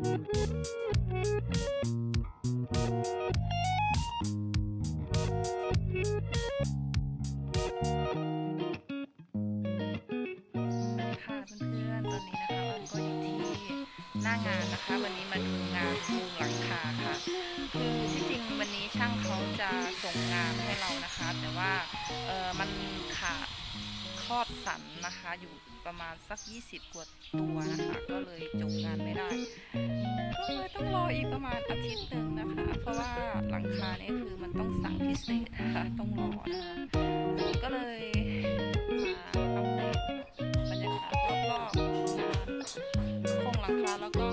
หน้างานนะคะ วันนี้มาดูงานปูหลังคาค่ะ นะคะ แต่ว่าเออมันขาดคลอดสันนะคะ อยู่ประมาณสัก 20 กว่าตัวนะคะ ก็เลยจบงานไม่ได้ ก็เลยต้องรออีกประมาณอาทิตย์หนึ่งนะคะ เพราะว่าหลังคาเนี่ยคือมันต้องสั่งพิเศษนะคะต้องรอนะคะก็เลยมาอัปเดตบรรยากาศรอบๆโครงหลังคาแล้วก็